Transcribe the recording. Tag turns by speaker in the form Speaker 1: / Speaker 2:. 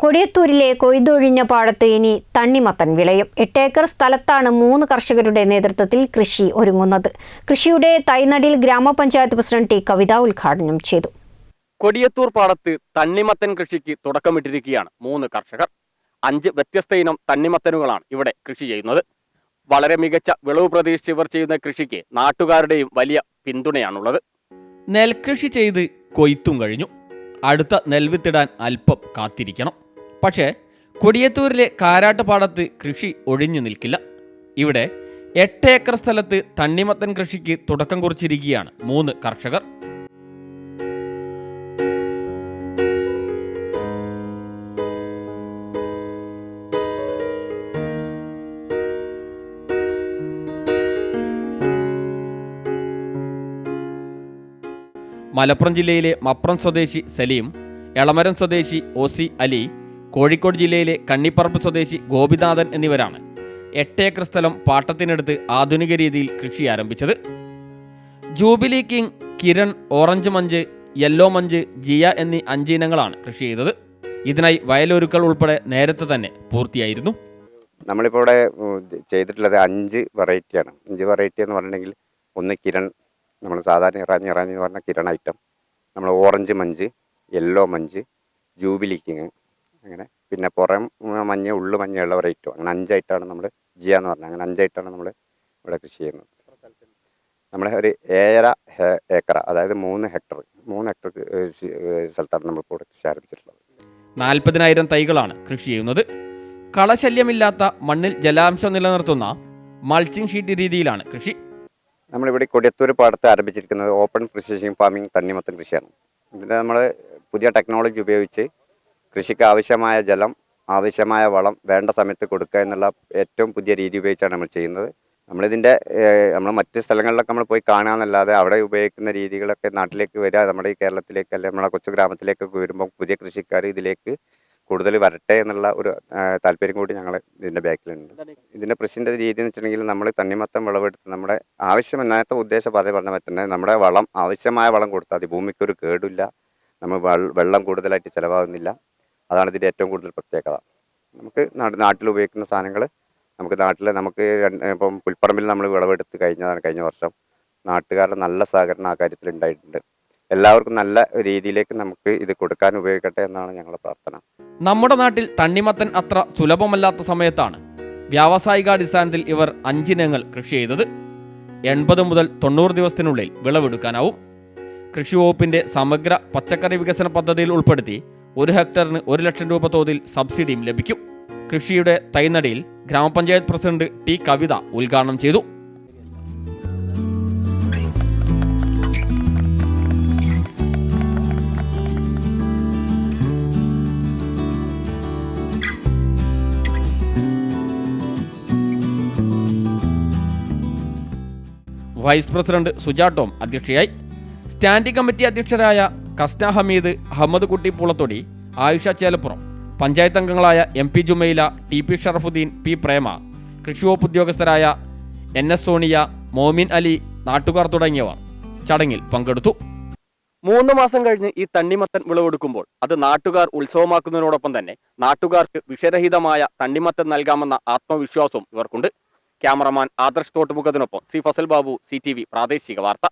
Speaker 1: കൊടിയത്തൂരിലെ കൊയ്തൊഴിഞ്ഞ പാടത്ത് ഇനി തണ്ണിമത്തൻ വിളയും. എട്ടേക്കർ സ്ഥലത്താണ് മൂന്ന് കർഷകരുടെ നേതൃത്വത്തിൽ കൃഷി ഒരുങ്ങുന്നത്. കൃഷിയുടെ തൈനടിൽ ഗ്രാമപഞ്ചായത്ത് പ്രസിഡന്റ് ടി. കവിത ഉദ്ഘാടനം ചെയ്തു.
Speaker 2: കൊടിയത്തൂർ പാടത്ത് തണ്ണിമത്തൻ കൃഷിക്ക് തുടക്കമിട്ടിരിക്കുകയാണ് മൂന്ന് കർഷകർ. അഞ്ച് വ്യത്യസ്ത ഇനം തണ്ണിമത്തനുകളാണ് ഇവിടെ കൃഷി ചെയ്യുന്നത്. വളരെ മികച്ച വിളവ് പ്രതീക്ഷിച്ച് ഇവർ ചെയ്യുന്ന കൃഷിക്ക് നാട്ടുകാരുടെയും വലിയ പിന്തുണയാണുള്ളത്. നെൽകൃഷി ചെയ്ത് കൊയ്ത്തും കഴിഞ്ഞു. അടുത്ത നെൽവിത്തിടാൻ അല്പം കാത്തിരിക്കണം. പക്ഷേ കൊടിയത്തൂരിലെ കാരാട്ടുപാടത്ത് കൃഷി ഒഴിഞ്ഞു നിൽക്കില്ല. ഇവിടെ എട്ട് ഏക്കർ സ്ഥലത്ത് തണ്ണിമത്തൻ കൃഷിക്ക് തുടക്കം കുറിച്ചിരിക്കുകയാണ് മൂന്ന് കർഷകർ. മലപ്പുറം ജില്ലയിലെ മപ്പുറം സ്വദേശി സലീം എളമരം സ്വദേശി ഒസി അലി കോഴിക്കോട് ജില്ലയിലെ കണ്ണിപ്പറമ്പ് സ്വദേശി ഗോപിനാഥൻ എന്നിവരാണ് എട്ട് ഏക്കർ സ്ഥലം പാട്ടത്തിനെടുത്ത് ആധുനിക രീതിയിൽ കൃഷി ആരംഭിച്ചത്. Jubilee king Kiran orange munch yellow munch Jiya എന്നീ അഞ്ച് ഇനങ്ങളാണ് കൃഷി ചെയ്തത്. ഇതിനായി വയലൊരുക്കൾ ഉൾപ്പെടെ നേരത്തെ തന്നെ പൂർത്തിയായിരുന്നു.
Speaker 3: നമ്മളിപ്പോൾ ഇവിടെ ചെയ്തിട്ടുള്ളത് അഞ്ച് വെറൈറ്റിയാണ് അഞ്ച് വെറൈറ്റി എന്ന് പറഞ്ഞിട്ടുണ്ടെങ്കിൽ ഒന്ന് കിരൺ നമ്മൾ സാധാരണ ഇറാനി ഇറാനി എന്ന് പറഞ്ഞ കിരൺ ഐറ്റം നമ്മൾ orange munch yellow munch jubilee king അങ്ങനെ. പിന്നെ പുറം മഞ്ഞ ഉള്ളു മഞ്ഞയുള്ള വെറൈറ്റോ അങ്ങനെ അഞ്ചായിട്ടാണ് നമ്മൾ ജിയ എന്ന് പറഞ്ഞത്. അങ്ങനെ അഞ്ചായിട്ടാണ് നമ്മൾ ഇവിടെ കൃഷി ചെയ്യുന്നത്. നമ്മുടെ ഒരു ഏഴര ഏക്കറ അതായത് മൂന്ന് ഹെക്ടർ മൂന്ന് ഹെക്ടർ സ്ഥലത്താണ് നമ്മളിപ്പോൾ ഇവിടെ കൃഷി ആരംഭിച്ചിട്ടുള്ളത്.
Speaker 2: നാൽപ്പതിനായിരം തൈകളാണ് കൃഷി ചെയ്യുന്നത്. കളശല്യമില്ലാത്ത മണ്ണിൽ ജലാംശം നിലനിർത്തുന്ന മൾച്ചിങ് ഷീറ്റ് രീതിയിലാണ് കൃഷി.
Speaker 3: നമ്മളിവിടെ കൊടിയത്തൂർ പാടത്ത് ആരംഭിച്ചിരിക്കുന്നത് ഓപ്പൺ പ്രിസിഷൻ ഫാമിംഗ് തണ്ണിമത്തൻ കൃഷിയാണ്. ഇതിന്റെ നമ്മൾ പുതിയ ടെക്നോളജി ഉപയോഗിച്ച് കൃഷിക്ക് ആവശ്യമായ ജലം ആവശ്യമായ വളം വേണ്ട സമയത്ത് കൊടുക്കുക എന്നുള്ള ഏറ്റവും പുതിയ രീതി ഉപയോഗിച്ചാണ് നമ്മൾ ചെയ്യുന്നത്. നമ്മളിതിന്റെ നമ്മൾ മറ്റ് സ്ഥലങ്ങളിലൊക്കെ നമ്മൾ പോയി കാണാമെന്നല്ലാതെ അവിടെ ഉപയോഗിക്കുന്ന രീതികളൊക്കെ നാട്ടിലേക്ക് വരിക നമ്മുടെ ഈ കേരളത്തിലേക്ക് അല്ലെങ്കിൽ നമ്മുടെ കൊച്ചു ഗ്രാമത്തിലേക്കൊക്കെ വരുമ്പോൾ പുതിയ കൃഷിക്കാർ ഇതിലേക്ക് കൂടുതൽ വരട്ടെ എന്നുള്ള ഒരു താല്പര്യം കൂടി ഞങ്ങൾ ഇതിന്റെ ബാക്കിലുണ്ട്. ഇതിന്റെ കൃഷിന്റെ രീതി എന്ന് വെച്ചിട്ടുണ്ടെങ്കിൽ നമ്മൾ തണ്ണിമത്തം വിളവെടുത്ത് നമ്മുടെ ആവശ്യം നേരത്തെ ഉദ്ദേശം പറഞ്ഞ പറഞ്ഞ പറ്റുന്നത് നമ്മുടെ വളം ആവശ്യമായ വളം കൊടുത്താൽ മതി. ഭൂമിക്കൊരു കേടില്ല നമ്മൾ വെള്ളം കൂടുതലായിട്ട് ചിലവാകുന്നില്ല. അതാണ് ഇതിന്റെ ഏറ്റവും കൂടുതൽ പ്രത്യേകത. നമുക്ക് നാട്ടിൽ ഉപയോഗിക്കുന്ന സാധനങ്ങൾ നമുക്ക് നാട്ടിൽ നമുക്ക് ഇപ്പം പുൽപ്പറമ്പിൽ നമ്മൾ വിളവെടുത്ത് കഴിഞ്ഞതാണ് കഴിഞ്ഞ വർഷം. നാട്ടുകാരുടെ നല്ല സഹകരണം ആ കാര്യത്തിൽ ഉണ്ടായിട്ടുണ്ട്. എല്ലാവർക്കും നല്ല രീതിയിലേക്ക് നമുക്ക് ഇത് കൊടുക്കാൻ ഉപയോഗിക്കട്ടെ എന്നാണ് ഞങ്ങളുടെ പ്രാർത്ഥന.
Speaker 2: നമ്മുടെ നാട്ടിൽ തണ്ണിമത്തൻ അത്ര സുലഭമല്ലാത്ത സമയത്താണ് വ്യാവസായികാടിസ്ഥാനത്തിൽ ഇവർ അഞ്ചിനങ്ങൾ കൃഷി ചെയ്തത്. എൺപത് മുതൽ തൊണ്ണൂറ് ദിവസത്തിനുള്ളിൽ വിളവെടുക്കാനാവും. കൃഷി വകുപ്പിന്റെ സമഗ്ര പച്ചക്കറി വികസന പദ്ധതിയിൽ ഉൾപ്പെടുത്തി ഒരു ഹെക്ടറിന് ഒരു ലക്ഷം രൂപ തോതിൽ സബ്സിഡിയും ലഭിക്കും. കൃഷിയുടെ തൈനടിയിൽ ഗ്രാമപഞ്ചായത്ത് പ്രസിഡന്റ് ടി കവിത ഉദ്ഘാടനം ചെയ്തു. വൈസ് പ്രസിഡന്റ് സുജാ ടോം അധ്യക്ഷയായി. സ്റ്റാൻഡിംഗ് കമ്മിറ്റി അധ്യക്ഷരായ കസ്ന ഹമീദ് അഹമ്മദ് കുട്ടി പുളത്തൊടി ആയിഷ ചേലപ്പുറം പഞ്ചായത്ത് അംഗങ്ങളായ M P Jumaila T P Sharafuddin P Prema കൃഷിവകുപ്പ് ഉദ്യോഗസ്ഥരായ എൻ എസ് സോണിയ മോമിൻ അലി നാട്ടുകാർ തുടങ്ങിയവർ ചടങ്ങിൽ പങ്കെടുത്തു. മൂന്ന് മാസം കഴിഞ്ഞ് ഈ തണ്ണിമത്തൻ വിളവെടുക്കുമ്പോൾ അത് നാട്ടുകാർ ഉത്സവമാക്കുന്നതിനോടൊപ്പം തന്നെ നാട്ടുകാർക്ക് വിഷരഹിതമായ തണ്ണിമത്തൻ നൽകാമെന്ന ആത്മവിശ്വാസവും ഇവർക്കുണ്ട്. ക്യാമറമാൻ ആദർശ് തോട്ടുമുഖത്തിനൊപ്പം സി ഫസൽ ബാബു സി പ്രാദേശിക വാർത്ത.